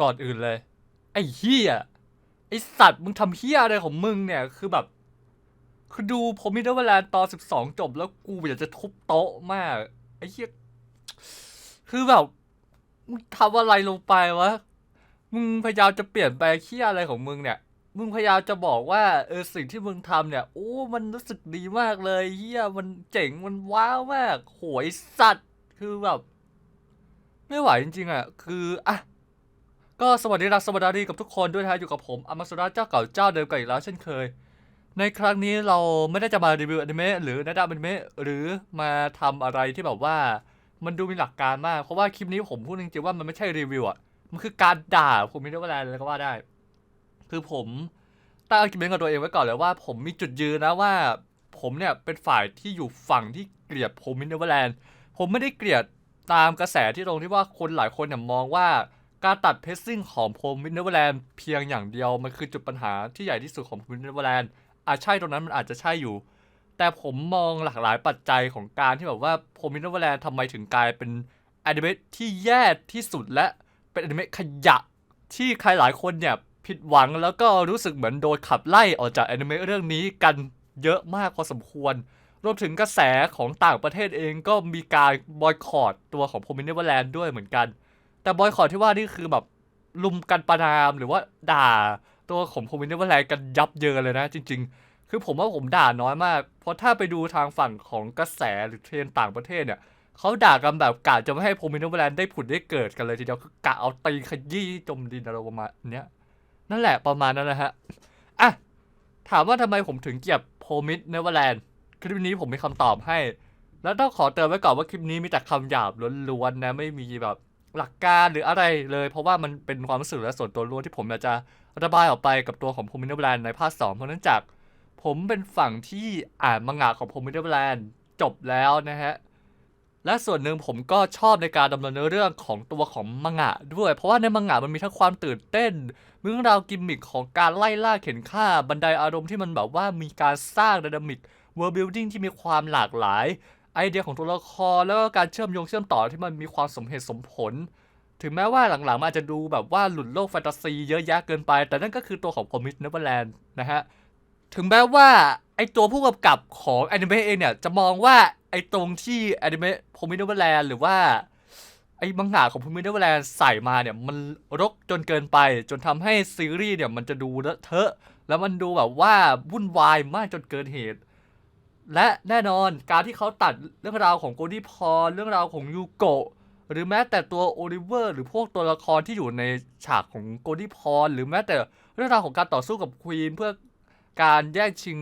ก่อนอื่นเลย ไอ้เฮียไอ้สัตว์มึงทำเฮียอะไรของมึงเนี่ย คือแบบ คือดูผมมิดเวลาตอนสิบสองจบแล้วกูอยากจะทุบโต๊ะมาก ไอ้เฮียคือแบบมึงทำอะไรลงไปวะ มึงพยายามจะเปลี่ยนแปเฮียอะไรของมึงเนี่ย มึงพยายามจะบอกว่าเออสิ่งที่มึงทำเนี่ย โอ้ มันรู้สึกดีมากเลยเฮียมันเจ๋งมันว้าวมากโหยสัตว์ คือแบบ ไม่ไหวจริงๆอะ คืออะ ก็สวัสดีรักสวัสดีกับทุกคนด้วยนะฮะอยู่กับผมอามาสุระเจ้าเก่าเจ้าเดิมกันอีกแล้วเช่นเคย ในครั้งนี้เราไม่ได้จะมารีวิวอนิเมะหรือแนะนำอนิเมะหรือมาทำอะไรที่แบบว่า มันดูมีหลักการมาก เพราะว่าคลิปนี้ผมพูดจริงๆว่ามันไม่ใช่รีวิวอะมันคือการด่าผมไม่ได้ว่าอะไรเลยก็ว่าได้ คือผมตั้งอาร์กิเมนต์กับตัวเองไว้ก่อนเลยว่า ผมมีจุดยืนนะว่า ผมเนี่ยเป็นฝ่ายที่อยู่ฝั่งที่เกลียดผมมินเนอร์แลนด์ผมไม่ได้เกลียดตามกระแสที่ตรงที่ว่าคนหลายคนเนี่ยมองว่า การตัดเพสซิ่งของพรมวินเนอร์แลนด์เพียงอย่างเดียวมันคือจุดปัญหาที่ใหญ่ที่สุดของวินเนอร์แลนด์อาจใช่ตรงนั้นมันอาจจะใช่อยู่ แต่ผมมองหลากหลายปัจจัยของการที่แบบว่าพรมวินเนอร์แลนด์ทำไมถึงกลายเป็นอนิเมะที่แย่ที่สุดและเป็นอนิเมะขยะที่ใครหลายคนเนี่ยผิดหวังแล้วก็รู้สึกเหมือนโดนขับไล่ออกจากอนิเมะเรื่องนี้กันเยอะมากพอสมควร รวมถึงกระแสของต่างประเทศเองก็มีการบอยคอรดตัวของ p r o m i n e v e r l a n d ด้วยเหมือนกัน แต่บอยคอรที่ว่านี่คือแบบลุมกันประนามหรือว่าด่าตัวของ p r o m i n e v e r l a n d กันยับเยินเลยนะ จริง ๆ คือผมว่าผมด่าน้อยมาก เพราะถ้าไปดูทางฝั่งของกระแสหรือเทรนต่างประเทศเนี่ยเขาด่ากันแบบกะจะไม่ให้ p r o m i n e v e r l a n d ได้ผุดได้เกิดกันเลยทีเดียวคือกะเอาตีขยี้จมดินอะไรประมาณเนี้ยนั่นแหละประมาณนั้นนะฮะอะถามว่าทำไมผมถึงเกลียด p r o m i n e v e r l a n d คลิปนี้ผมมีคำตอบให้ แล้วต้องขอเตือนไว้ก่อนว่าคลิปนี้มีแต่คำหยาบล้วนๆนะไม่มีแบบ หลักการหรืออะไรเลย เพราะว่ามันเป็นความรู้สึกและส่วนตัวล้วนที่ผมอยากจะระบายออกไปกับตัวของพ o มินเดอร์แลนด์ในภาค2เพราะเนื่องจาก ผมเป็นฝั่งที่อ่านมังงะของพ o มินเดอร์แลนด์จบแล้วนะฮะและส่วนหนึ่งผมก็ชอบในการดำเนินเรื่องของตัวของมังงะด้วย เพราะว่าในมังงะมันมีทั้งความตื่นเต้นเรื่องราวกิมมิคของการไล่ล่าเข็นฆ่าบันไดอารมณ์ที่มันแบบว่ามีการสร้างดินามิกเวิร์บิ i ดิ้งที่มีความหลากหลาย ไอเดียของตัวละครแล้วก็การเชื่อมโยงเชื่อมต่อที่มันมีความสมเหตุสมผล ถึงแม้ว่าหลังๆมันอาจจะดูแบบว่าหลุดโลกแฟนตาซีเยอะแยะเกินไป แต่นั่นก็คือตัวของพอมิสเนเวอร์แลนด์นะฮะ ถึงแม้ว่าไอตัวผู้กำกับของแอนิเมะเองเนี่ยจะมองว่าไอตรงที่แอนิเมะพอมิสเนเวอร์แลนด์หรือว่าไอมังงะของพอมิสเนเวอร์แลนด์ใส่มาเนี่ยมันรกจนเกินไป จนทำให้ซีรีส์เนี่ยมันจะดูเลอะเทอะ แล้วมันดูแบบว่าวุ่นวายมากจนเกินเหตุ และแน่นอนการที่เขาตัดเรื่องราวของโกดี้พอลเรื่องราวของยูโกะหรือแม้แต่ตัวโอลิเวอร์หรือพวกตัวละครที่อยู่ในฉากของโกดี้พอลหรือแม้แต่เรื่องราวของการต่อสู้กับควีนเพื่อการแย่งชิง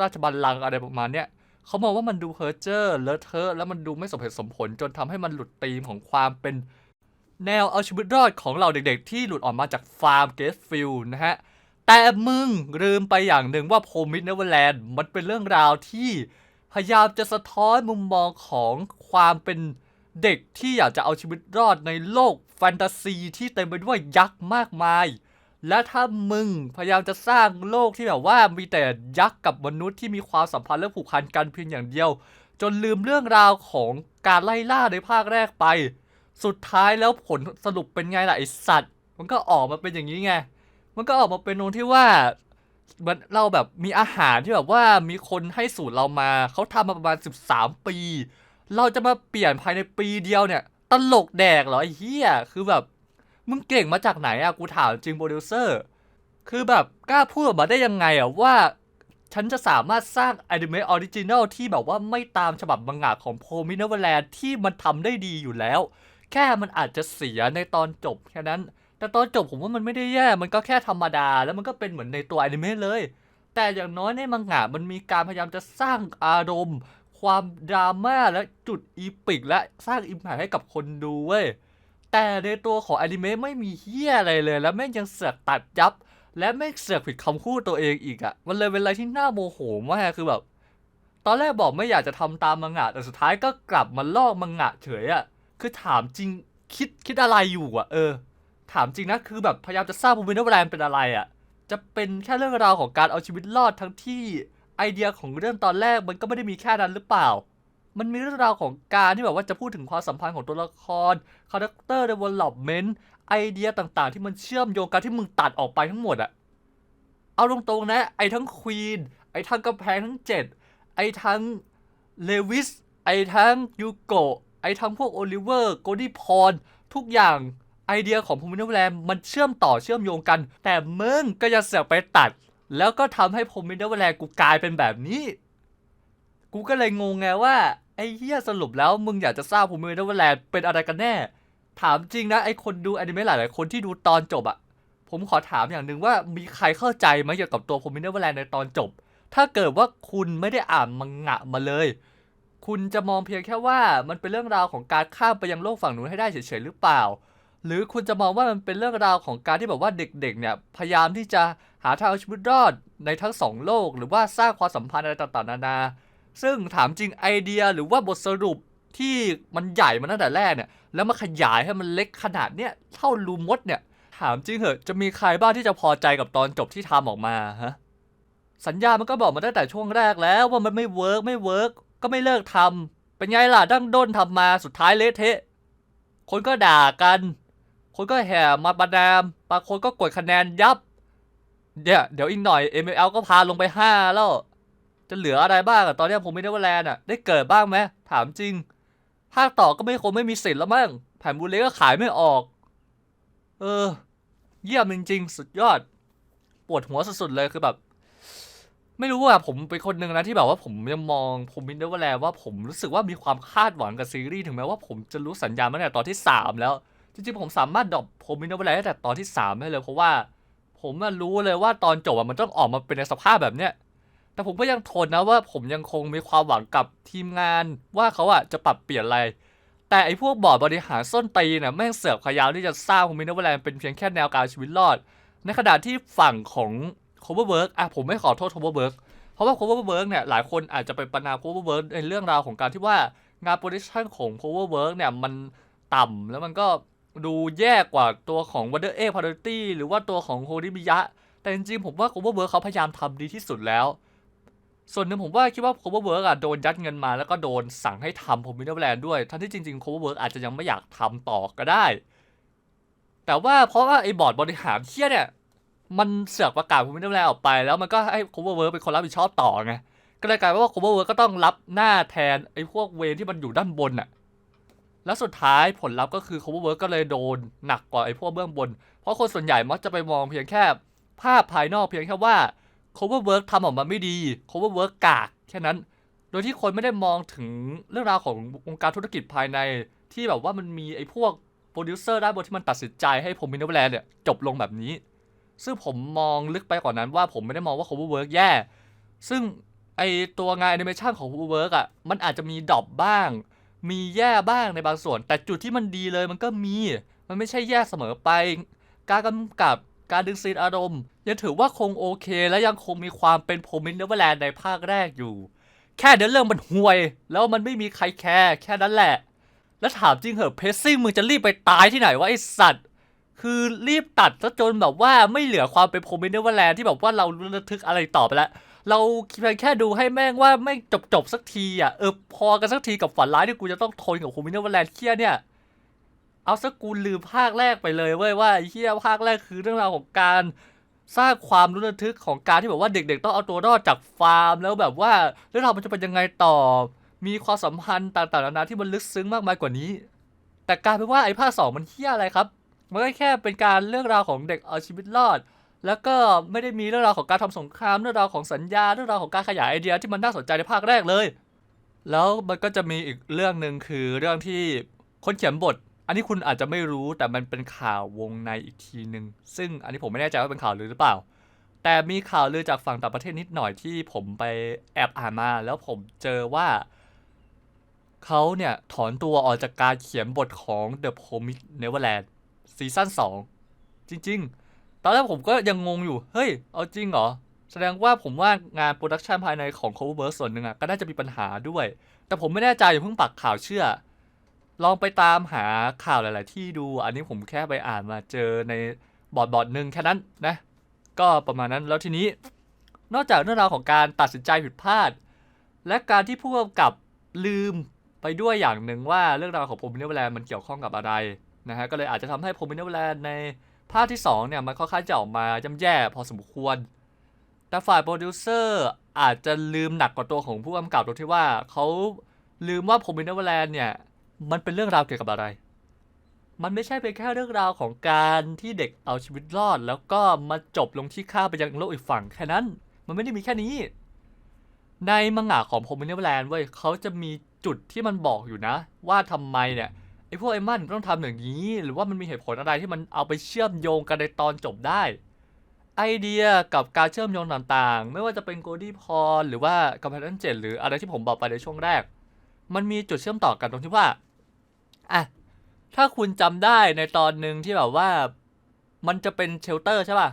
ราชบัลลังก์อะไรประมาณเนี้ยเขามองว่ามันดูเพ้อเจ้อเลอะเทอะแล้วมันดูไม่สมเหตุสมผลจนทำให้มันหลุดธีมของความเป็นแนวเอาชีวิตรอดของเราเด็กๆ ที่หลุดออกมาจากฟาร์มเกสฟิลนะฮะ แต่มึงลืมไปอย่างหนึ่งว่าโพมิดเนเวอร์แลนด์มันเป็นเรื่องราวที่พยายามจะสะท้อนมุมมองของความเป็นเด็กที่อยากจะเอาชีวิตรอดในโลกแฟนตาซีที่เต็มไปด้วยยักษ์มากมาย และถ้ามึงพยายามจะสร้างโลกที่แบบว่ามีแต่ยักษ์กับมนุษย์ที่มีความสัมพันธ์และผูกพันกันเพียงอย่างเดียว จนลืมเรื่องราวของการไล่ล่าในภาคแรกไป สุดท้ายแล้วผลสรุปเป็นไงล่ะไอสัตว์ มันก็ออกมาเป็นอย่างนี้ไง มันก็ออกมาเป็นตรงที่ว่าเหมือนเราแบบมีอาหารที่แบบว่ามีคนให้สูตรเรามาเขาทำมาประมาณ 13 ปี เราจะมาเปลี่ยนภายในปีเดียวเนี่ย ตลกแดกเหรอไอ้เหี้ยคือแบบ มึงเก่งมาจากไหนอะกูถามจริงโปรดิวเซอร์คือแบบกล้าพูดออกมาได้ยังไงอะว่า ฉันจะสามารถสร้างอนิเมะออริจินัลที่แบบว่าไม่ตามฉบับมังงะของโพมินเวอร์แลนที่มันทำได้ดีอยู่แล้ว แค่มันอาจจะเสียในตอนจบแค่นั้น แต่ตอนจบผมว่ามันไม่ได้แย่ มันก็แค่ธรรมดา แล้วมันก็เป็นเหมือนในตัวอนิเมะเลย แต่อย่างน้อยในมังงะมันมีการพยายามจะสร้างอารมณ์ ความดราม่าและจุดอีปิก และสร้างอิมแพคให้กับคนดูเว้ย แต่ในตัวของอนิเมะไม่มีเฮียอะไรเลย แล้วแม่งยังเสือกตัดยับ และแม่งเสือกผิดคำพูดตัวเองอีกอะ่ะ มันเลยเป็นอะไรที่น่าโมโหมากคือแบบ ตอนแรกบอกไม่อยากจะทำตามมังงะ แต่สุดท้ายก็กลับมาลอกมังงะเฉยอะ่ะ คือถามจริงคิดคิดอะไรอยู่อะ่ะเออ ถามจริงนะคือแบบพยายามจะสร้างภูมินแลนด์เป็นอะไรอะ่ะจะเป็นแค่เรื่องราวของการเอาชีวิตรอดทั้งที่ไอเดียของเรื่องตอนแรกมันก็ไม่ได้มีแค่นั้นหรือเปล่า มันมีเรื่องราวของการที่แบบว่าจะพูดถึงความสัมพันธ์ของตัวละครคาแรคเตอร์ development ไอเดียต่างๆ ที่มันเชื่อมโยงกันที่มึงตัดออกไปทั้งหมดอะเอาตรงๆนะ ไอทั้งควีนไอทั้งกำแพงทั้งเจ็ดไอทั้งเลวิสไอทั้งยูโกไอทั้งพวกโอลิเวอร์โกดี้พรทุกอย่าง ไอเดียของพูมินเดอร์แลนด์มันเชื่อมต่อเชื่อมโยงกัน แต่มึงก็ยังเสือกไปตัด แล้วก็ทำให้พูมินเดอร์แลนด์กูกลายเป็นแบบนี้ กูก็เลยงงไงว่าไอ้เหี้ยสรุปแล้วมึงอยากจะสร้างพูมินเดอร์แลนด์เป็นอะไรกันแน่ ถามจริงนะไอคนดูอนิเมะหลายๆคนที่ดูตอนจบอะผมขอถามอย่างหนึ่งว่ามีใครเข้าใจไหมเกี่ยวกับตัวพูมินเดอร์แลนด์ในตอนจบ ถ้าเกิดว่าคุณไม่ได้อ่านมังงะมาเลยคุณจะมองเพียงแค่ว่ามันเป็นเรื่องราวของการข้ามไปยังโลกฝั่งนู้นให้ได้เฉยๆหรือเปล่า หรือคุณจะมองว่ามันเป็นเรื่องราวของการที่แบบว่าเด็กๆเนี่ยพยายามที่จะหาทางเอาชีวิตรอดในทั้งสองโลก หรือว่าสร้างความสัมพันธ์อะไรต่างๆนานา ซึ่งถามจริงไอเดียหรือว่าบทสรุปที่มันใหญ่มาตั้งแต่แรกเนี่ยแล้วมาขยายให้มันเล็กขนาดเนี้ยเท่ารูมดเนี่ยถามจริงเหอะจะมีใครบ้างที่จะพอใจกับตอนจบที่ทำออกมาฮะสัญญามันก็บอกมาตั้งแต่ช่วงแรกแล้วว่ามันไม่เวิร์กไม่เวิร์กก็ไม่เลิกทำเป็นไงล่ะดั้งด้นทำมาสุดท้ายเละเทะคนก็ด่ากัน คนก็แห่มาประนามบางคนก็กดคะแนนยับ เนี่ยเดี๋ยวอีกหน่อย ML ก็พาลงไป 5 แล้ว จะเหลืออะไรบ้างอะตอนนี้ผมไม่ได้ว่าแลนด์อะได้เกิดบ้างไหมถามจริงภาคต่อก็ไม่คงไม่มีสิทธิ์แล้วมั้งแผ่นบูเลก็ขายไม่ออก เออ เยี่ยมจริงๆ สุดยอด ปวดหัวสุดๆเลยคือแบบ ไม่รู้อะผมเป็นคนหนึ่งนะที่แบบว่าผมยังมองผมมินเดอร์แลว่าผมรู้สึกว่ามีความคาดหวังกับซีรีส์ถึงแม้ว่าผมจะรู้สัญญาณมาตั้งแต่ตอนที่ 3 แล้ว จริงๆผมสามารถดรอปผมมินเดอร์แลนด์ตั้งแต่ตอนที่3ได้เลยเพราะว่า ผมอะรู้เลยว่าตอนจบอะมันต้องออกมาเป็นในสภาพแบบเนี้ยแต่ผมก็ยังทนนะว่าผมยังคงมีความหวังกับทีมงาน ว่าเขาอะจะปรับเปลี่ยนอะไร แต่ไอ้พวกบอร์ดบริหารส้นตีนน่ะแม่งเสือกพยายามที่จะสร้างภูมินเวอลนด์เป็นเพียงแค่แนวการชีวิตรอด ในขณะที่ฝั่งของ Coverwork อะผมไม่ขอโทษ Coverwork เพราะว่า Coverwork เนี่ยหลายคนอาจจะไปประนาม Coverwork ในเรื่องราวของการที่ว่างานโปรดักชันของ Coverwork เนี่ยมันต่ำแล้วมันก็ ดูแย่กว่าตัวของ Wonder Egg Party หรือว่าตัวของ h o r i b i y a แต่จริงๆผมว่า Coverwork เขาพยายามทำดีที่สุดแล้ว ส่วนหนึ่งผมว่าคิดว่า Coverwork อะโดนยัดเงินมาแล้วก็โดนสั่งให้ทำผมมินเดอร์แลนด์ด้วยทั้งที่จริงๆ Coverwork อาจจะยังไม่อยากทำต่อก็ได้ แต่ว่าเพราะว่าไอ้บอร์ดบริหารเที่ยเนี่ยมันเสือกประกาศผมมินเดอร์แลนด์ออกไป แล้วมันก็ให้ Coverwork เป็นคนรับผิดชอบต่อไงก็เลยกลายเป็นว่า Coverwork ก็ต้องรับหน้าแทนไอ้พวกเวรที่มันอยู่ด้านบนน่ะ แล้วสุดท้ายผลลัพธ์ก็คือ Coverwork ก็เลยโดนหนักกว่าไอ้พวกเบื้องบน เพราะคนส่วนใหญ่มักจะไปมองเพียงแค่ภาพภายนอกเพียงแค่ว่า Coverwork ทำออกมาไม่ดี Coverwork กากแค่นั้น โดยที่คนไม่ได้มองถึงเรื่องราวของวงการธุรกิจภายใน ที่แบบว่ามันมีไอ้พวกโปรดิวเซอร์ด้านบนที่มันตัดสินใจให้ผมมินเดอร์แลนด์เนี่ยจบลงแบบนี้ ซึ่งผมมองลึกไปกว่านั้นว่าผมไม่ได้มองว่า Coverwork แย่ ซึ่งไอตัวงานแอนิเมชันของ Coverwork อะมันอาจจะมีดรอปบ้าง มีแย่บ้างในบางส่วน แต่จุดที่มันดีเลยมันก็มี มันไม่ใช่แย่เสมอไป การกำกับการดึงซีนอารมณ์ ยังถือว่าคงโอเค และยังคงมีความเป็นโพมินเนเวอร์แลนด์ในภาคแรกอยู่ แค่เดี๋ยวเรื่องมันห่วย แล้วมันไม่มีใครแคร์แค่นั้นแหละ แล้วถามจริงเหอะเพซซิ่งมึงจะรีบไปตายที่ไหนวะไอสัตว์ คือรีบตัดซะจนแบบว่าไม่เหลือความเป็นโพมินเนเวอร์แลนด์ที่แบบว่าเราระทึกอะไรต่อไปแล้ว เราเพียงแค่ดูให้แม่งว่าไม่จบจบๆสักทีอะเออพอกันสักทีกับฝันร้ายที่กูจะต้องทนกับโพมิเนวอร์แลนด์เคียเนี่ย เอาสักกูลืมภาคแรกไปเลยเว้ยว่าไอ้เฮียภาคแรกคือเรื่องราวของการสร้างความรุนระทึกของการที่แบบว่าเด็กๆ ต้องเอาตัวรอดจากฟาร์ม แล้วแบบว่าเรื่องราวมันจะเป็นยังไงต่อ มีความสัมพันธ์ต่างๆนานาที่มันลึกซึ้งมากมายกว่านี้ แต่กลายเป็นว่าไอ้ภาคสองมันเฮี้ยอะไรครับ มันก็แค่เป็นการเรื่องราวของเด็กเอาชีวิตรอด แล้วก็ไม่ได้มีเรื่องราวของการทำสงครามเรื่องราวของสัญญาเรื่องราวของการขยายไอเดียที่มันน่าสนใจในภาคแรกเลย แล้วมันก็จะมีอีกเรื่องหนึ่งคือเรื่องที่คนเขียนบท อันนี้คุณอาจจะไม่รู้แต่มันเป็นข่าววงในอีกทีหนึ่งซึ่งอันนี้ผมไม่แน่ใจว่าเป็นข่าวลือหรือเปล่า แต่มีข่าวลือจากฝั่งต่างประเทศนิดหน่อยที่ผมไปแอบอ่านมา แล้วผมเจอว่าเขาเนี่ยถอนตัวออกจากการเขียนบทของ The Promised Neverland ซีซั่น2จริง ๆ ตอนแรกผมก็ยังงงอยู่ เฮ้ย เอาจริงเหรอ แสดงว่าผมว่างานโปรดักชันภายในของ Coverworks ส่วนหนึ่งอะก็น่าจะมีปัญหาด้วย แต่ผมไม่แน่ใจอย่าเพิ่งปักข่าวเชื่อ ลองไปตามหาข่าวหลาย ๆ ที่ดู อันนี้ผมแค่ไปอ่านมาเจอในบอร์ดบอร์ดหนึ่งแค่นั้นนะ ก็ประมาณนั้น แล้วทีนี้ นอกจากเรื่องราวของการตัดสินใจผิดพลาด และการที่ผู้กำกับลืมไปด้วยอย่างหนึ่งว่าเรื่องราวของผมเนเวแลนด์มันเกี่ยวข้องกับอะไรนะฮะ ก็เลยอาจจะทำให้โพมิเนเวอร์แลนด์ใน ภาคที่สองเนี่ยมันค่อนข้างจะออกมาย่ำแย่พอสมควร แต่ฝ่ายโปรดิวเซอร์อาจจะลืมหนักกว่าตัวของผู้กำกับตรงที่ว่าเขาลืมว่าโพมินเวอร์แลนด์เนี่ยมันเป็นเรื่องราวเกี่ยวกับอะไร มันไม่ใช่เป็นแค่เรื่องราวของการที่เด็กเอาชีวิตรอด แล้วก็มาจบลงที่ข้าไปยังโลกอีกฝั่งแค่นั้น มันไม่ได้มีแค่นี้ ในมังงะของโพมินเวอร์แลนด์เว้ยเขาจะมีจุดที่มันบอกอยู่นะ ว่าทำไมเนี่ย ไอ้พวกไอ้มันต้องทำอย่างนี้ หรือว่ามันมีเหตุผลอะไรที่มันเอาไปเชื่อมโยงกันในตอนจบได้ ไอเดียกับการเชื่อมโยงต่างๆ ไม่ว่าจะเป็นโกดี้พรหรือว่ากัมพันเจ็ดหรืออะไรที่ผมบอกไปในช่วงแรก มันมีจุดเชื่อมต่อกันตรงที่ว่าอะถ้าคุณจำได้ในตอนหนึ่งที่แบบว่ามันจะเป็นเชลเตอร์ใช่ป่ะ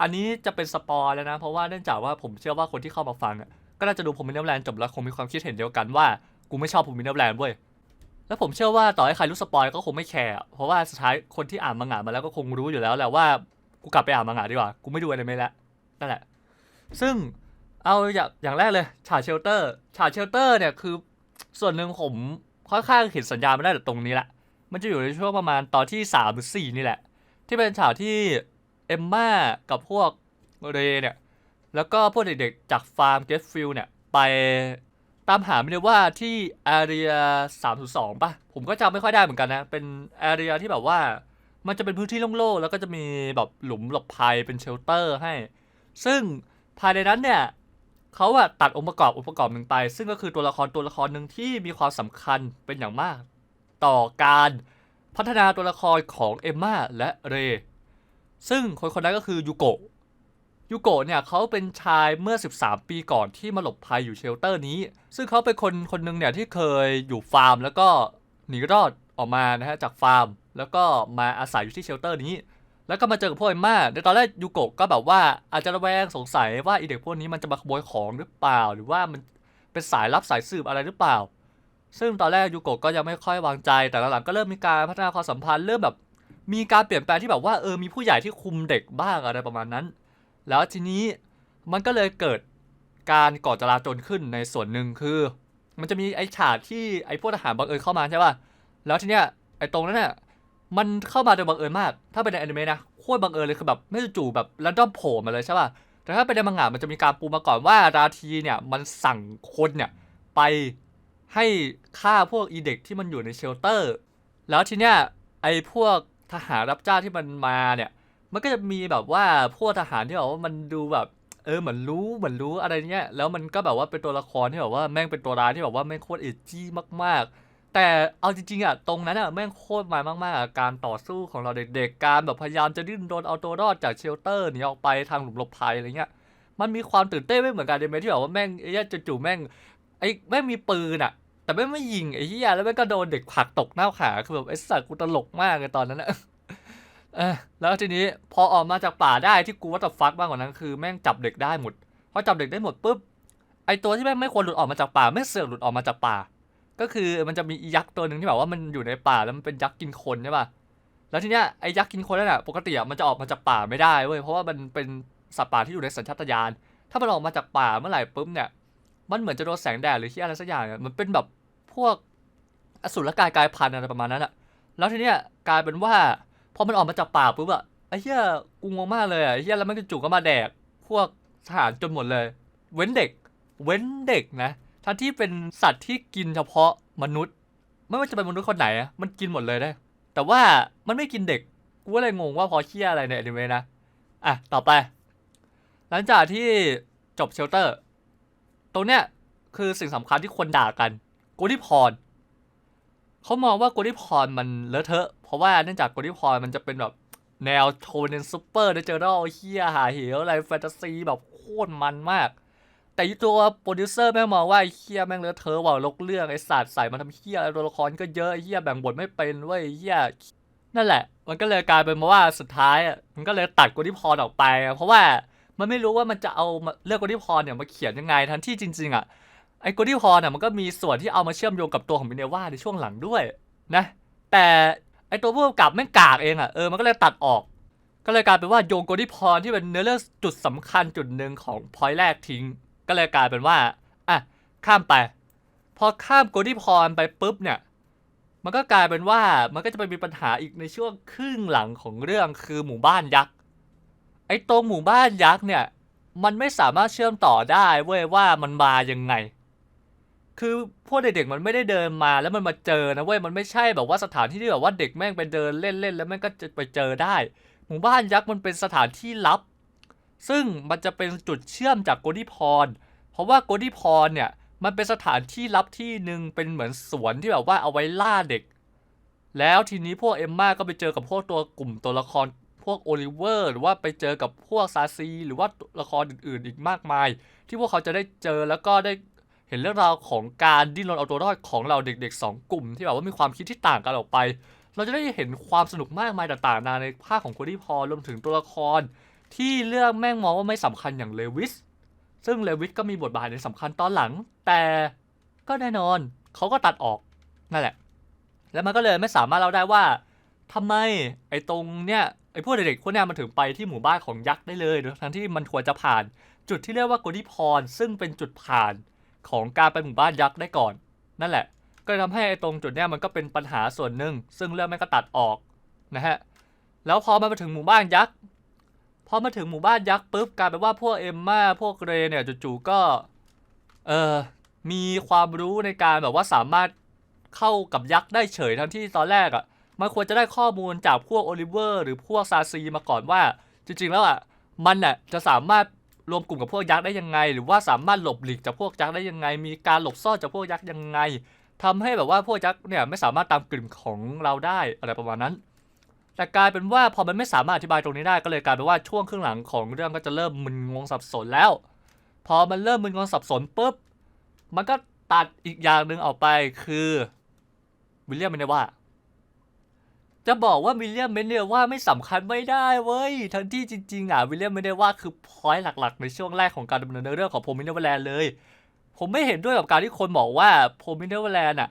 อันนี้จะเป็นสปอยแล้วนะ เพราะว่าเนื่องจากว่าผมเชื่อว่าคนที่เข้ามาฟังก็น่าจะดูผมมินเนอร์แลนด์จบแล้วคงมีความคิดเห็นเดียวกันว่า กูไม่ชอบผมมินเนอร์แลนด์เว้ย แล้วผมเชื่อว่าต่อให้ใครรู้สปอยก็คงไม่แคร์เพราะว่าสุดท้ายคนที่อ่านมังงะมาแล้วก็คงรู้อยู่แล้วแหละว่ากูกลับไปอ่านมังงะดีกว่ากูไม่ดูอนิเมะแล้วนั่นแหละ ซึ่งเอาอย่างอย่างแรกเลยฉากเชลเตอร์ฉากเชลเตอร์เนี่ยคือส่วนหนึ่งผมค่อนข้างเห็นสัญญาณม่ได้แต่ตรงนี้แหละ มันจะอยู่ในช่วงประมาณตอนที่สามหรือสี่นี่แหละ ที่เป็นฉากที่เอมม่ากับพวกเรเนี่ยแล้วก็พวกเด็กๆจากฟาร์มเกสฟิลเนี่ยไป ตามหาไม่ได้ว่าที่แอเรีย302ป่ะ ผมก็จำไม่ค่อยได้เหมือนกันนะ เป็นแอเรียที่แบบว่า มันจะเป็นพื้นที่โล่งๆ แล้วก็จะมีแบบหลุมหลบภัยเป็นเชลเตอร์ให้ ซึ่งภายในนั้นเนี่ยเขาอะตัดองค์ประกอบองค์ประกอบหนึ่งไป ซึ่งก็คือตัวละครตัวละครหนึ่งที่มีความสำคัญเป็นอย่างมาก ต่อการพัฒนาตัวละครของเอมมาและเรย์ซึ่งคนคนนั้นก็คือยูโกะ ยูโกะเนี่ยเขาเป็นชายเมื่อ 13 ปีก่อนที่มาหลบภัยอยู่เชลเตอร์นี้ ซึ่งเขาเป็นคนคนหนึ่งเนี่ยที่เคยอยู่ฟาร์ม แล้วก็หนีรอดออกมานะฮะจากฟาร์ม แล้วก็มาอาศัยอยู่ที่เชลเตอร์นี้ แล้วก็มาเจอกับพวกเอมม่าในตอนแรกยูโกะก็แบบว่าอาจจะระแวงสงสัยว่าไอีเด็กพวกนี้มันจะมาขโมยของหรือเปล่า หรือว่ามันเป็นสายลับสายสืบอะไรหรือเปล่า ซึ่งตอนแรกยูโกะก็ยังไม่ค่อยวางใจ แต่หลังๆก็เริ่มมีการพัฒนาความสัมพันธ์เริ่มแบบมีการเปลี่ยนแปลงที่แบบว่าเออมีผู้ใหญ่ที่คุมเด็กบ้างอะไรประมาณนั้น แล้วทีนี้มันก็เลยเกิดการก่อจราจนขึ้นในส่วนหนึ่งคือ มันจะมีไอ้ฉากที่ไอ้พวกทหารบังเอิญเข้ามาใช่ป่ะแล้วทีเนี้ยไอ้ตรงนั้นเนี่ยมันเข้ามาโดยบังเอิญมาก ถ้าเป็นในอนิเมะนะโคตรบังเอิญเลยคือแบบไม่จู่ๆแบบแล้วด้อมโผล่มาเลยใช่ป่ะแต่ถ้าเป็นในมังงะมันจะมีการปูมาก่อนว่าราทีเนี่ยมันสั่งคนเนี่ยไปให้ฆ่าพวกอีเด็กที่มันอยู่ในเชลเตอร์ แล้วทีเนี้ยไอ้พวกทหารรับจ้างที่มันมาเนี่ย มันก็จะมีแบบว่าพวกทหารที่แบบว่ามันดูแบบ เออเหมือนรู้เหมือนรู้อะไรเงี้ยแล้วมันก็แบบว่าเป็นตัวละครที่แบบว่าแม่งเป็นตัวร้ายที่แบบว่าแม่งโคตรเอจี้มาก ๆ แต่เอาจริงๆอะตรงนั้นอะแม่งโคตรมามากๆอะการต่อสู้ของเราเด็กๆการแบบพยายามจะดิ้นรนเอาตัวรอดจากเชลเตอร์หนีออกไปทางหลุมหลบภัยอะไรเงี้ยมันมีความตื่นเต้นไม่เหมือนกันเลยไหมที่แบบว่าแม่งไอ้เหี้ยจู่ๆแม่งไอ้แม่งมีปืนอะ แต่แม่งไม่ยิงไอ้เหี้ยแล้วแม่งก็โดนเด็กผักตกหน้าขาคือแบบไอ้สัตว์กูตลกมากเลยตอนนั้นอะ เออแล้วทีนี้พอออกมาจากป่าได้ที่กูว่าจะฟักมากกว่านั้นคือแม่งจับเด็กได้หมดพอจับเด็กได้หมดปุ๊บไอตัวที่แม่งไม่ควรหลุดออกมาจากป่าไม่งเสือกหลุดออกมาจากป่า ก็คือมันจะมียักษ์ตัวหนึ่งที่แบบว่ามันอยู่ในป่าแล้วมันเป็นยักษ์กินคนใช่ป่ะแล้วทีเนี้ยไอยักษ์กินคนนั่นแหะปกติอะมันจะออกมาจากป่าไม่ได้เว้ยเพราะว่ามันเป็นสัตว์ป่าที่อยู่ในสัญชาตญาณถ้ามันออกมาจากป่าเมื่อไหร่ปุ๊บเนี่ย มันเหมือนจะโดนแสงแดดหรือที่อะไรสักอย่างเนี่ยมันเป็นแบบพวกอสูรกายกายพันธุ์อะไรประมาณนั้นอะแล้วทีเนี้ยกลายเป็นว่า พอมันออกมาจากป่าปุ๊บอะไอ้เหี้ยกูงงมากเลยอะไอ้เหี้ยแล้วมันก็จู่ก็มาแดก พวกทหารจนหมดเลย เว้นเด็ก เว้นเด็กนะทั้งที่เป็นสัตว์ที่กินเฉพาะมนุษย์ ไม่ว่าจะเป็นมนุษย์คนไหนอะมันกินหมดเลยได้ แต่ว่ามันไม่กินเด็ก กูก็เลยงงว่าพอเชี่ยอะไรในอนิเมะนะ อะ ต่อไป หลังจากที่จบเชลเตอร์ ตรงเนี้ยคือสิ่งสำคัญที่คนด่ากันโกดิพรเขามองว่าโกดิพรมันเลอะเทอะ ราะว่าเนื่องจากโกดิพรมันจะเป็นแบบแนวโทนเนซูเปอร์เนเจอรัลเฮียหาเหวอะไรแฟนตาซีแบบโคตรมันมาก แต่อีตัวโปรดิวเซอร์แม่งมองว่าไอ้เฮียแม่งเลอะเทอะว่าลกเรื่องไอ้ศาสตว์ใส่มาทำเฮียตัวละครก็เยอะเฮียแบ่งบทไม่เป็นเว้ยเฮียนั่นแหละ มันก็เลยกลายเป็นมาว่าสุดท้ายอะมันก็เลยตัดโกดิพรออกไปอะเพราะว่ามันไม่รู้ว่ามันจะเอาเลือกโกดิพรเนี่ยมาเขียนยังไงทั้งที่จริง ๆอะไอ้โกดิพรเนี่ยมันก็มีส่วนที่เอามาเชื่อมโยงกับตัวของมินเนว่าในช่วงหลังด้วยนะแต่ ไอตัวผู้กำกับแม่งกากเองอะเออมันก็เลยตัดออก ก็เลยกลายเป็นว่าโยงโกดิพรที่เป็นเนื้อเรื่องจุดสำคัญจุดหนึ่งของพอยต์แรกทิ้ง ก็เลยกลายเป็นว่าอะข้ามไป พอข้ามโกดิพรไปปุ๊บเนี่ย มันก็กลายเป็นว่ามันก็จะไปมีปัญหาอีกในช่วงครึ่งหลังของเรื่องคือหมู่บ้านยักษ์ไอ้ตรงหมู่บ้านยักษ์เนี่ย มันไม่สามารถเชื่อมต่อได้เว้ยว่ามันมายังไง คือพวกเด็กๆมันไม่ได้เดินมาแล้วมันมาเจอนะเว้ยมันไม่ใช่แบบว่าสถานที่ที่แบบว่าเด็กแม่งไปเดินเล่นๆแล้วแม่งก็จะไปเจอได้ หมู่บ้านยักษ์มันเป็นสถานที่ลับ ซึ่งมันจะเป็นจุดเชื่อมจากโกดิพร เพราะว่าโกดิพรเนี่ยมันเป็นสถานที่ลับที่หนึ่งเป็นเหมือนสวนที่แบบว่าเอาไว้ล่าเด็ก แล้วทีนี้พวกเอมมาก็ไปเจอกับพวกตัวกลุ่มตัวละครพวกโอลิเวอร์หรือว่าไปเจอกับพวกซาซี หรือว่าละครอื่นๆ อีกมากมาย ที่พวกเขาจะได้เจอแล้วก็ได้ เห็นเรื่องราวของการดิ้นรนเอาตัวรอดของเราเด็กๆสองกลุ่ม ที่แบบว่ามีความคิดที่ต่างกันออกไป เราจะได้เห็นความสนุกมากมายต่างๆนานในภาคของโกดิพรรวมถึงตัวละคร ที่เรื่องแม่งมองว่าไม่สำคัญอย่างเลวิส ซึ่งเลวิสก็มีบทบาทในสำคัญตอนหลัง แต่ก็แน่นอนเขาก็ตัดออกนั่นแหละ แล้วมันก็เลยไม่สามารถเล่าได้ว่าทำไมไอ้ตรงเนี้ยไอ้พวกเด็กๆพวกนี้มันถึงไปที่หมู่บ้านของยักษ์ได้เลย ทั้งที่มันควรจะผ่าน จุดที่เรียกว่าโกดิพรซึ่งเป็นจุดผ่าน ของการไปหมู่บ้านยักษ์ได้ก่อน นั่นแหละ ก็เลยทำให้ไอ้ตรงจุดเนี้ยมันก็เป็นปัญหาส่วนหนึ่งซึ่งเรื่องแม่ก็ตัดออกนะฮะแล้วพอมันมาถึงหมู่บ้านยักษ์พอมาถึงหมู่บ้านยักษ์ปุ๊บกลายเป็นว่าพวกเอมมาพวกเรเนี่ยจู่ๆก็เออมีความรู้ในการแบบว่าสามารถเข้ากับยักษ์ได้เฉยทั้งที่ตอนแรกอะ่ะมันควรจะได้ข้อมูลจากพวกโอลิเวอร์ หรือพวกซาซีมาก่อนว่า จริงๆแล้วอะ่ะมันน่ะจะสามารถ รวมกลุ่มกับพวกยักษ์ได้ยังไง หรือว่าสามารถหลบหลีกจากพวกยักษ์ได้ยังไง มีการหลบซ่อนจากพวกยักษ์ยังไงทำให้แบบว่าพวกยักษ์เนี่ยไม่สามารถตามกลิ่นของเราได้อะไรประมาณนั้น แต่กลายเป็นว่าพอมันไม่สามารถอธิบายตรงนี้ได้ก็เลยกลายเป็นว่าช่วงครึ่งหลังของเรื่องก็จะเริ่มมึนงงสับสนแล้ว พอมันเริ่มมึนงงสับสนปุ๊บมันก็ตัดอีกอย่างหนึ่งออกไปคือวิลเลียมเมเนว่า จะบอกว่าวิลเลียมเมเนว่าไม่สำคัญไม่ได้เว้ย ทั้งที่จริงๆอะวิลเลียมเมเนว่าคือพอยต์หลัก ๆ ในช่วงแรกของการดำเนินเรื่องของโพมินเนเวอร์แลนเลย ผมไม่เห็นด้วยกับการที่คนบอกว่าโพมินเนเวอร์แลนอะ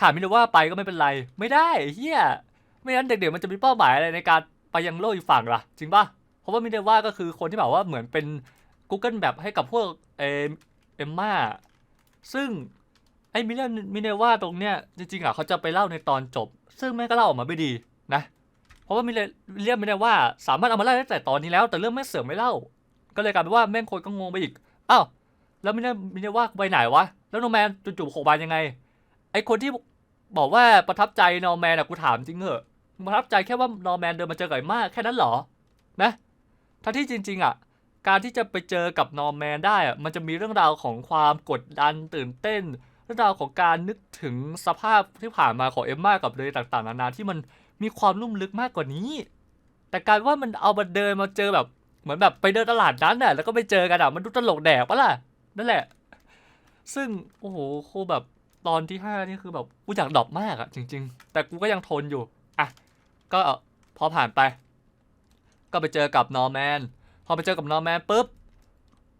ขาดมินเนว่าไปก็ไม่เป็นไร ไม่ได้เฮียไม่งั้นเด็กๆมันจะมีเป้าหมายอะไรในการไปยังโลกอีกฝั่งล่ะ จริงป่ะเพราะว่ามิเดว่าก็คือคนที่แบบว่าเหมือนเป็น Google แบบให้กับพวกเอมเอมมาซึ่งไอ้มิเดมิเดว่าตรงเนี้ยจริงๆอะเขาจะไปเล่าในตอนจบ ซึ่งแม่ก็เล่าออกมาไม่ดี ราะว่ามิเดเรียกไมิเดว่าสามารถเอามาเล่าได้แต่ตอนนี้แล้ว แต่เรื่องแม่งเสือกไม่เล่า ก็เลยกลายเป็นว่าแม่งคนก็งงไปอีกอ้าวแล้วมิเดมิเดว่าไปไหนวะแล้วโนแมนจู่ๆโผล่มายังไง ไอคนที่บอกว่าประทับใจนอร์แมนอะกูถามจริงเหอะประทับใจแค่ว่านอร์แมนเดินมาเจอไอ้มากแค่นั้นเหรอนะทั้งที่จริง ๆอะการที่จะไปเจอกับนอร์แมนได้อะมันจะมีเรื่องราวของความกดดันตื่นเต้น เรื่องราวของการนึกถึงสภาพที่ผ่านมาของเอมมากับเลยต่างๆนานาที่มัน มีความลุ่มลึกมากกว่านี้ แต่การว่ามันเอามาเดินมาเจอแบบ เหมือนแบบไปเดินตลาดนั้นน่ะแล้วก็ไปเจอกันอะมันดูตลกแดกปะล่ะนั่นแหละ ซึ่งโอ้โหโคแบบตอนที่ห้านี่คือแบบกูอยากดรอปมากอะจริง ๆ แต่กูก็ยังทนอยู่อะก็พอผ่านไป ก็ไปเจอกับนอร์แมนพอไปเจอกับนอร์แมนปุ๊บ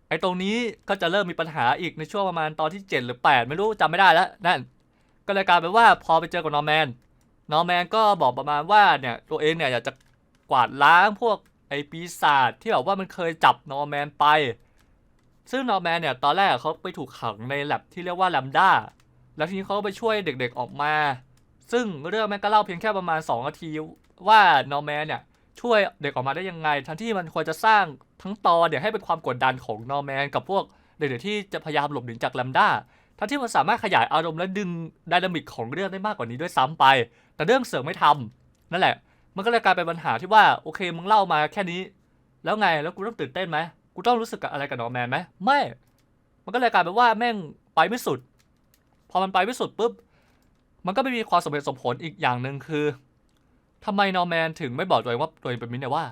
ไอ้ตรงนี้ก็จะเริ่มมีปัญหาอีกในช่วงประมาณตอนที่ 7 หรือ 8 ไม่รู้จำไม่ได้แล้ว นั่น ก็เลยกลายเป็นว่าพอไปเจอกับนอร์แมน นอแมนก็บอกประมาณว่าเนี่ยตัวเองเนี่ยอยากจะกวาดล้างพวกไอปีศาจที่แบบว่ามันเคยจับนอร์แมนไป ซึ่งนอร์แมนเนี่ยตอนแรกเขาไปถูกขังในแลบที่เรียกว่าแลมด้า แล้วทีนี้เขาก็ไปช่วยเด็กๆออกมา ซึ่งเรื่องแม่ก็เล่าเพียงแค่ประมาณ 2 นาทีว่านอร์แมนเนี่ยช่วยเด็กออกมาได้ยังไง ทั้งที่มันควรจะสร้างทั้งตอนเนี่ยให้เป็นความกดดันของนอร์แมนกับพวกเด็กๆที่จะพยายามหลบหนีจากแลมด้า ทั้งที่มันสามารถขยายอารมณ์และดึงไดนามิกของเรื่องได้มากกว่านี้ด้วยซ้ำไป แต่เรื่องเสือกไม่ทำนั่นแหละ มันก็เลยกลายเป็นปัญหาที่ว่าโอเคมึงเล่ามาแค่นี้ แล้วไงแล้วกูต้องตื่นเต้นไหมกูต้องรู้สึกกับอะไรกับนอร์แมนไหมไม่ มันก็เลยกลายเป็นว่าแม่งไปไม่สุด พอมันไปไม่สุดปุ๊บมันก็ไม่มีความสมเหตุสมผลอีกอย่างหนึ่งคือทำไมนอร์แมนถึงไม่บอกตัวเองว่าตัวเองเป็นมินเนว่า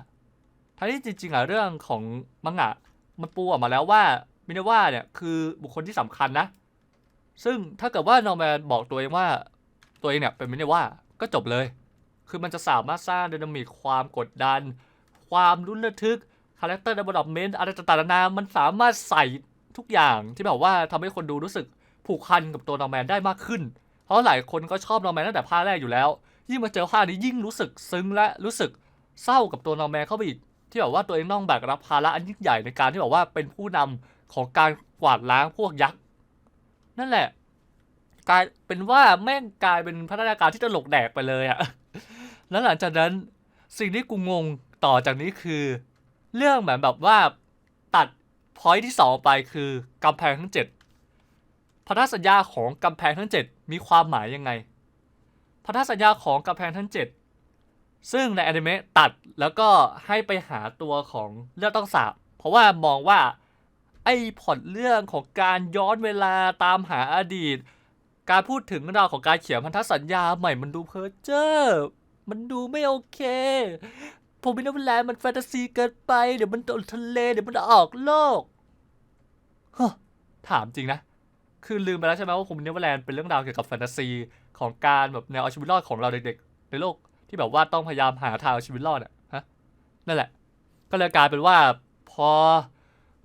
ทั้งที่จริงๆอะเรื่องของมังงะมันปูออกมาแล้วว่ามินเนว่าเนี่ยคือบุคคลที่สำคัญนะ ซึ่งถ้าเกิดว่านอร์แมนบอกตัวเองว่าตัวเองเนี่ยเป็นมินเนว่าก็จบเลย คือมันจะสามารถสร้างดินามิกความกดดัน ความรุนระทึกคาแรคเตอร์ e ด e ล o อ m เมนต์อะไรต่างๆนานามันสามารถใส่ทุกอย่างที่แบบว่าทำให้คนดูรู้สึกผูกพันกับตัวนอร์แมนได้มากขึ้น เพราะหลายคนก็ชอบนอร์แมนตั้งแต่ภาคแรกอยู่แล้ว ยิ่งมาเจอภาคนี้ยิ่งรู้สึกซึ้งและรู้สึกเศร้ากับตัวนอร์แมนเข้าไปอีกที่แบบว่าตัวเองต้องแบกรับภาระอันยิ่งใหญ่ในการที่แบบว่าเป็นผู้นำของการกวาดล้างพวกยักษ์ นั่นแหละ กลายเป็นว่าแม่งกลายเป็นพัฒนาการที่ตลกแดกไปเลยอะแล้วหลังจากนั้นสิ่งที่กูงงต่อจากนี้คือ เรื่องเหมือนแบบว่าตัดพอยที่สองไปคือกำแพงทั้งเจ็ดพันธสัญญาของกำแพงทั้งเจ็ดมีความหมายยังไงพันธสัญญาของกำแพงทั้งเจ็ดซึ่งในอนิเมะตัดแล้วก็ให้ไปหาตัวของเลือดต้องสาบเพราะว่ามองว่า ไอ้พอตเรื่องของการย้อนเวลาตามหาอดีต การพูดถึงเรื่องราวของการเขียนพันธสัญญาใหม่มันดูเพ้อเจ้อมันดูไม่โอเค ผมไม่ได้เวลามันแฟนตาซีเกินไป เดี๋ยวมันโดนทะเล เดี๋ยวมันออกโลกฮถามจริงนะ คือลืมไปแล้วใช่ไหมว่าผมเนเวอร์แลนด์เป็นเรื่องราวเกี่ยวกับแฟนตาซีของการแบบแนวเอาชีวิตรอดของเราเด็กๆ ในโลกที่แบบว่าต้องพยายามหาทางเอาชีวิตรอดอะฮะ นั่นแหละ ก็เลยกลายเป็นว่าพอ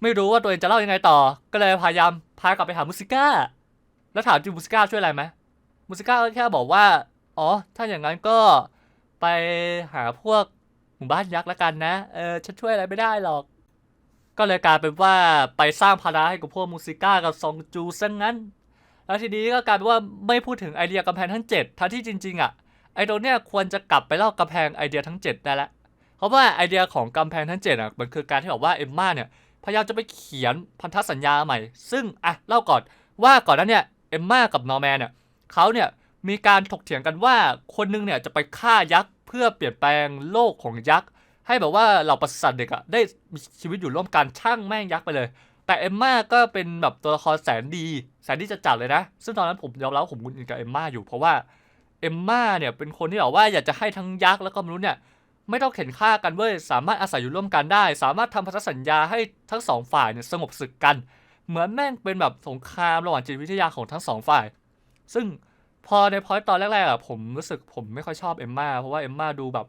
ไม่รู้ว่าตัวเองจะเล่ายังไงต่อ ก็เลยพยายามพากลับไปหามูสิก้า แล้วถามจิมูสิก้าช่วยอะไรไหมมูสิก้าก็แค่บอกว่า อ๋อ ถ้าอย่างนั้นก็ไปหาพวกหมู่บ้านยักษ์ล้วกันนะ เออ ฉันช่วยอะไรไม่ได้หรอก ก็เลยกลายเป็นว่าไปสร้างภาระให้กับพวกมูสิก้ากับซองจูซะงั้น แล้วทีนี้ก็กลายเป็นว่าไม่พูดถึงไอเดียกำแพงทั้ง 7ทั้งที่จริง ๆอะ ไอตรงเนี้ยควรจะกลับไปเล่ากำแพงไอเดียทั้ง 7 ได้ล้วเพราะว่าไอเดียของกำแพงทั้ง7อะ มันคือการที่แบบว่าเอมม่าเนี่ย พยายามจะไปเขียนพันธสัญญาใหม่ ซึ่งอะเล่าก่อนว่าก่อนนั้นเนี่ยเอมมากับนอร์แมนเนี่ยเขาเนี่ยมีการถกเถียงกันว่าคนนึงเนี่ยจะไปฆ่ายักษ์เพื่อเปลี่ยนแปลงโลกของยักษ์ให้แบบว่าเหล่าปศุสัตว์เด็กอะได้มีชีวิตอยู่ร่วมกันช่างแม่งยักษ์ไปเลย แต่เอมมาก็เป็นแบบตัวละครแสนดีแสนดีจะจัดเลยนะ ซึ่งตอนนั้นผมยอมรับว่าผมกุนกับเอมมาอยู่เพราะว่าเอมมาเนี่ยเป็นคนที่แบบว่าอยากจะให้ทั้งยักษ์แล้วก็มนุษย์เนี่ย ไม่ต้องเข็นฆ่ากันเว้ยสามารถอาศัยอยู่ร่วมกันได้ สามารถทำพันธสัญญาให้ทั้งสองฝ่ายเนี่ยสงบศึกกัน เหมือนแม่งเป็นแบบสงครามระหว่างจิตวิทยาของทั้งสองฝ่าย ซึ่งพอในพอยต์ตอนแรกๆอะผมรู้สึกผมไม่ค่อยชอบเอมมาเพราะว่าเอมมาดูแบบ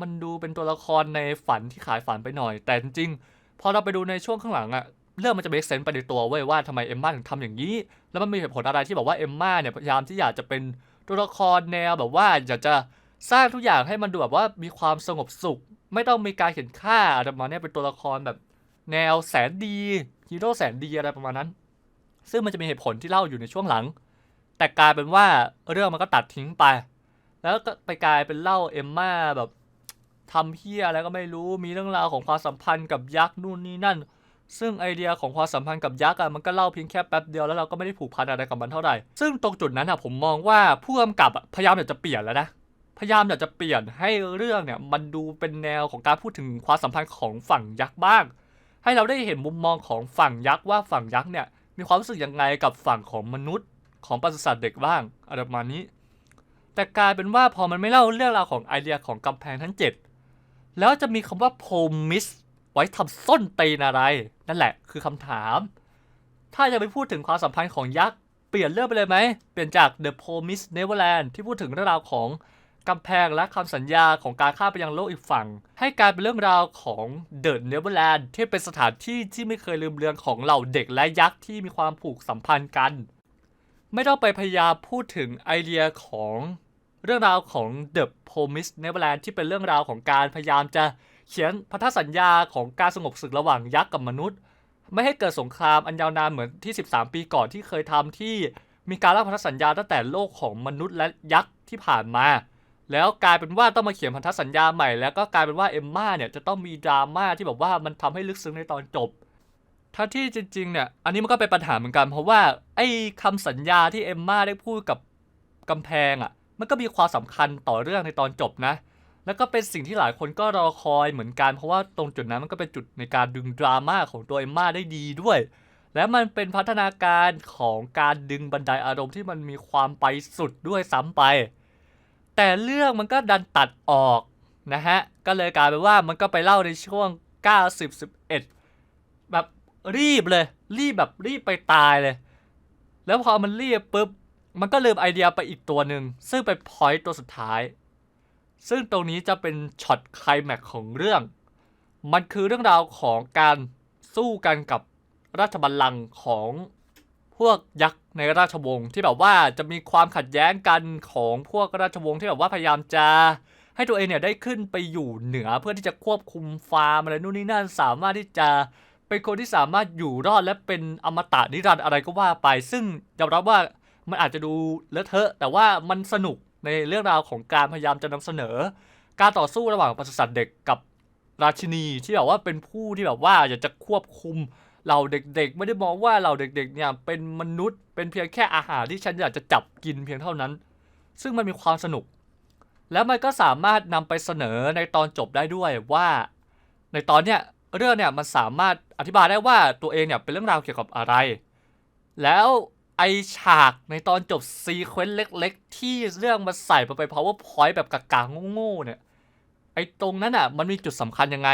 มันดูเป็นตัวละครในฝันที่ขายฝันไปหน่อย แต่จริงๆพอเราไปดูในช่วงข้างหลังอะเรื่องมันจะเมคเซนส์ไปในตัวเว้ยว่าทำไมเอมมาถึงทำอย่างนี้ แล้วมันมีเหตุผลอะไรที่แบบว่าเอมมาเนี่ยพยายามที่อยากจะเป็นตัวละครแนวแบบว่าอยากจะ สร้างทุกอย่างให้มันดูแบบว่ามีความสงบสุข ไม่ต้องมีการเขียนค่าอะไรประมาณนี้เป็นตัวละครแบบ แนวแสนดีฮีโร่แสนดีอะไรประมาณนั้น ซึ่งมันจะมีเหตุผลที่เล่าอยู่ในช่วงหลัง แต่กลายเป็นว่าเรื่องมันก็ตัดทิ้งไป แล้วก็ไปกลายเป็นเล่าเอมม่าแบบทำเฮียอะไรก็ไม่รู้มีเรื่องราวของความสัมพันธ์กับยักษ์นู่นนี่นั่น ซึ่งไอเดียของความสัมพันธ์กับยักษ์อะมันก็เล่าเพียงแค่แป๊บเดียวแล้วเราก็ไม่ได้ผูกพันอะไรกับมันเท่าไหร่ซึ่งตรงจุดนั้นอะผมมองว่าผู้กำกับพยายามอยากจะเปลี่ยนแล้วนะ พยายามอยากจะเปลี่ยนให้เรื่องเนี่ยมันดูเป็นแนวของการพูดถึงความสัมพันธ์ของฝั่งยักษ์บ้าง ให้เราได้เห็นมุมมองของฝั่งยักษ์ว่าฝั่งยักษ์เนี่ยมีความรู้สึกยังไงกับฝั่งของมนุษย์ของปศุสัตว์เด็กบ้างอะไรประมาณนี้ แต่กลายเป็นว่าพอมันไม่เล่าเรื่องราวของไอเดียของกำแพงทั้ง 7 แล้วจะมีคำว่าโพมิสไว้ทำส้นตีนอะไร นั่นแหละคือคำถาม ถ้าจะไปพูดถึงความสัมพันธ์ของยักษ์เปลี่ยนเรื่องไปเลยไหมเปลี่ยนจาก The Promised Neverland ที่พูดถึงเรื่องราวของ กำแพงและคำสัญญาของการข้ามไปยังโลกอีกฝั่ง ให้กลายเป็นเรื่องราวของ The Neverland ที่เป็นสถานที่ที่ไม่เคยลืมเลือนของเหล่าเด็กและยักษ์ที่มีความผูกสัมพันธ์กัน ไม่ต้องไปพยายามพูดถึงไอเดียของเรื่องราวของ The Promised Neverland ที่เป็นเรื่องราวของการพยายามจะเขียนพันธสัญญาของการสงบศึกระหว่างยักษ์กับมนุษย์ ไม่ให้เกิดสงครามอันยาวนานเหมือนที่ 13 ปีก่อนที่เคยทำที่มีการร่างพันธสัญญาตั้งแต่โลกของมนุษย์และยักษ์ที่ผ่านมา แล้วกลายเป็นว่าต้องมาเขียนพันธสัญญาใหม่แล้วก็กลายเป็นว่าเอมมาเนี่ยจะต้องมีดราม่าที่แบบว่ามันทำให้ลึกซึ้งในตอนจบทั้งที่จริงๆเนี่ยอันนี้มันก็เป็นปัญหาเหมือนกัน เพราะว่าไอ้คำสัญญาที่เอมมาได้พูดกับกำแพงอะ่ะ มันก็มีความสำคัญต่อเรื่องในตอนจบนะ แล้วก็เป็นสิ่งที่หลายคนก็รอคอยเหมือนกัน เพราะว่าตรงจุดนั้นมันก็เป็นจุดในการดึงดราม่าของตัวเอมมาได้ดีด้วย และมันเป็นพัฒนาการของการดึงบันไดอารมณ์ที่มันมีความไปสุดด้วยซ้ำไป แต่เรื่องมันก็ดันตัดออกนะฮะ ก็เลยกลายเป็นว่ามันก็ไปเล่าในช่วง 90 11 แบบรีบเลย รีบแบบรีบไปตายเลย แล้วพอมันรีบปุ๊บ มันก็ลืมไอเดียไปอีกตัวหนึ่ง ซึ่งเป็นพอยต์ตัวสุดท้าย ซึ่งตรงนี้จะเป็นช็อตไคลแม็กของเรื่อง มันคือเรื่องราวของการสู้กันกับราชบัลลังก์ของ พวกยักษ์ในราชวงศ์ที่แบบว่าจะมีความขัดแย้งกันของพวกราชวงศ์ที่แบบว่าพยายามจะให้ตัวเองเนี่ยได้ขึ้นไปอยู่เหนือเพื่อที่จะควบคุมฟาร์มอะไรนู่นนี่นั่นสามารถที่จะเป็นคนที่สามารถอยู่รอดและเป็นอมตะนิรันดร์อะไรก็ว่าไป ซึ่งยอมรับว่ามันอาจจะดูเลอะเทอะ แต่ว่ามันสนุกในเรื่องราวของการพยายามจะนำเสนอ การต่อสู้ระหว่างปศุสัตว์เด็กกับราชินีที่แบบว่าเป็นผู้ที่แบบว่าอยากจะควบคุม เราเด็กๆ ไม่ได้มองว่าเราเด็กๆเนี่ยเป็นมนุษย์เป็นเพียงแค่อาหารที่ฉันอยากจะจับกินเพียงเท่านั้น ซึ่งมันมีความสนุก แล้วมันก็สามารถนำไปเสนอในตอนจบได้ด้วยว่า ในตอนเนี้ยเรื่องเนี่ยมันสามารถอธิบายได้ว่าตัวเองเนี่ยเป็นเรื่องราวเกี่ยวกับอะไร แล้วไอฉากในตอนจบซีเควนต์เล็ก ๆ ที่เรื่องมาใส่ไป powerpoint แบบกากาโง่ๆเนี่ยไอตรงนั้นอะมันมีจุดสำคัญยังไง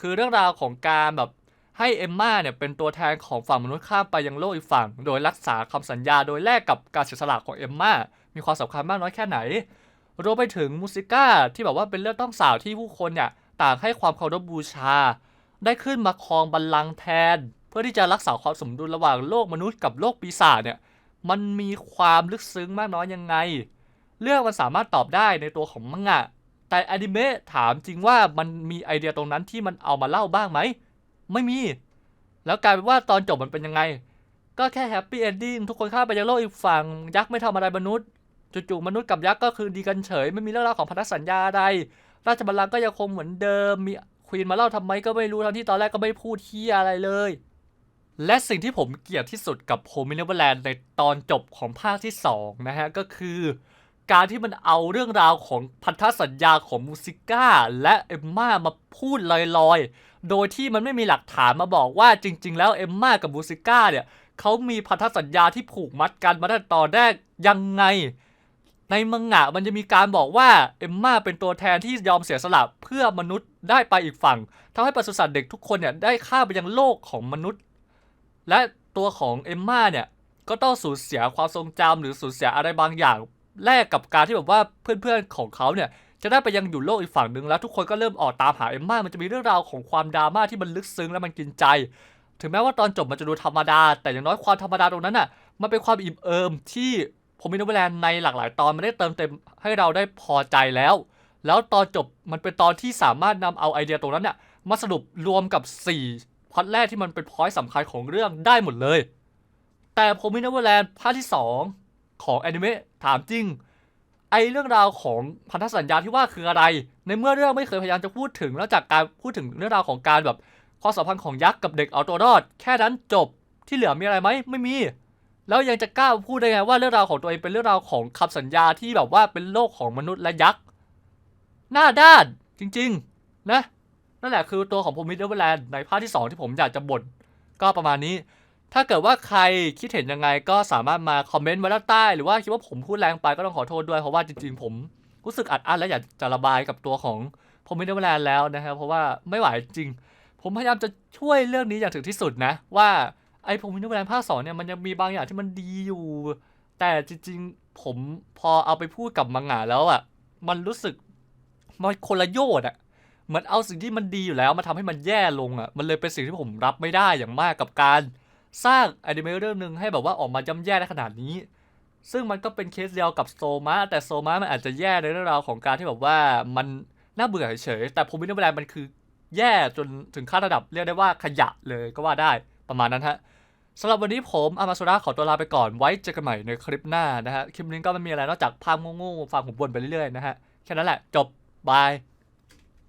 คือเรื่องราวของการแบบ ให้เอมมาเนี่ยเป็นตัวแทนของฝั่งมนุษย์ข้ามไปยังโลกอีกฝั่ง โดยรักษาคำสัญญาโดยแลกกับการเสียสละของเอมมามีความสำคัญมากน้อยแค่ไหน รวมไปถึงมูสิก้าที่แบบว่าเป็นเรื่องต้องสาวที่ผู้คนเนี่ยต่างให้ความเคารพบูชา ได้ขึ้นมาครองบัลลังก์แทน เพื่อที่จะรักษาความสมดุลระหว่างโลกมนุษย์กับโลกปีศาจเนี่ยมันมีความลึกซึ้งมากน้อยยังไง เรื่องมันสามารถตอบได้ในตัวของมังงะแต่อนิเมะถามจริงว่ามันมีไอเดียตรงนั้นที่มันเอามาเล่าบ้างไหม ไม่มี แล้วกลายเป็นว่าตอนจบมันเป็นยังไง ก็แค่แฮปปี้เอนดิ้งทุกคนข้ามไปยังโลกอีกฝั่ง ยักษ์ไม่ทำอะไรมนุษย์จู่ๆมนุษย์กับยักษ์ก็คือดีกันเฉย ไม่มีเรื่องราวของพันธสัญญาใด ราชบัลลังก์ก็ยังคงเหมือนเดิม มีควีนมาเล่าทำไมก็ไม่รู้ทั้งที่ตอนแรกก็ไม่พูดเที่ยอะไรเลย และสิ่งที่ผมเกลียดที่สุดกับโฮมินเวอร์แลนด์ในตอนจบของภาคที่2นะฮะก็คือ การที่มันเอาเรื่องราวของพันธสัญญาของมูสิก้าและเอมมามาพูดลอยๆ โดยที่มันไม่มีหลักฐานมาบอกว่าจริง ๆ แล้วเอมมากับมูสิก้าเนี่ยเขามีพันธสัญญาที่ผูกมัดกันมาตั้งแต่ตอนแรกยังไง ในมังงะมันจะมีการบอกว่าเอมมาเป็นตัวแทนที่ยอมเสียสละเพื่อมนุษย์ได้ไปอีกฝั่งทำให้ปศุสัตว์เด็กทุกคนเนี่ยได้ข้ามไปยังโลกของมนุษย์ และตัวของเอมมาเนี่ยก็ต้องสูญเสียความทรงจำหรือสูญเสียอะไรบางอย่าง แลกกับการที่แบบว่าเพื่อนๆของเขาเนี่ยจะได้ไปยังอยู่โลกอีกฝั่งหนึ่งแล้วทุกคนก็เริ่มออกตามหาเอมมามันจะมีเรื่องราวของความดราม่าที่มันลึกซึ้งและมันกินใจ ถึงแม้ว่าตอนจบมันจะดูธรรมดา แต่อย่างน้อยความธรรมดาตรงนั้นน่ะมันเป็นความอิ่มเอิมที่ผมมินเวอร์แลนในหลากหลายตอนมันได้เติมเต็มให้เราได้พอใจแล้ว แล้วตอนจบมันเป็นตอนที่สามารถนำเอาไอเดียตรงนั้นน่ะมาสรุปรวมกับ4พ็อตแรกที่มันเป็นพอยต์สำคัญของเรื่องได้หมดเลย แต่ผมมินเวอร์แลนภาคที่ 2 ของแอนิเมะถามจริง ไอเรื่องราวของพันธสัญญาที่ว่าคืออะไร ในเมื่อเรื่องไม่เคยพยายามจะพูดถึงแล้วจากการพูดถึงเรื่องราวของการแบบความสัมพันธ์ของยักษ์กับเด็กเอาตัวรอด แค่นั้นจบที่เหลือมีอะไรไหมไม่มี แล้วยังจะกล้าพูดได้ไงว่าเรื่องราวของตัวเองเป็นเรื่องราวของคำสัญญาที่แบบว่าเป็นโลกของมนุษย์และยักษ์หน้าด้านจริง ๆ นะนั่นแหละคือตัวของผมมิดเดิลแลนด์ในภาคที่ 2 ที่ผมอยากจะบ่นก็ประมาณนี้ ถ้าเกิดว่าใครคิดเห็นยังไงก็สามารถมาคอมเมนต์ไว้ด้านใต้ หรือว่าคิดว่าผมพูดแรงไปก็ต้องขอโทษด้วย เพราะว่าจริงๆ ผมรู้สึกอัดอั้นและอยากจะระบายกับตัวของผมมิดเดิลแลนแล้วนะครับ เพราะว่าไม่ไหวจริง ผมพยายามจะช่วยเรื่องนี้อย่างถึงที่สุดนะ ว่าไอ้ผมมิดเดิลแลนภาคสองเนี่ยมันยังมีบางอย่างที่มันดีอยู่ แต่จริงๆ ผมพอเอาไปพูดกับมังงะแล้วอะ มันรู้สึกมันคนละโยชน์อะเหมือนเอาสิ่งที่มันดีอยู่แล้วมาทำให้มันแย่ลงอะ มันเลยเป็นสิ่งที่ผมรับไม่ได้อย่างมากกับการ สร้างอนิเมะเรื่องหนึ่งให้แบบว่าออกมาย่ำแย่ได้ขนาดนี้ ซึ่งมันก็เป็นเคสเดียวกับโซมาแต่โซมามันอาจจะแย่ในเรื่องราวของการที่แบบว่ามันน่าเบื่อเฉยแต่ผมมินเวลามันคือแย่จนถึงขั้นระดับเรียกได้ว่าขยะเลยก็ว่าได้ประมาณนั้นฮะสำหรับวันนี้ผมอามาโซดาขอตัวลาไปก่อนไว้เจอกันใหม่ในคลิปหน้านะฮะคลิปนี้ก็ไม่มีอะไรนอกจากภาพโง่ๆฟังผมบ่นไปเรื่อยๆนะฮะแค่นั้นแหละจบบาย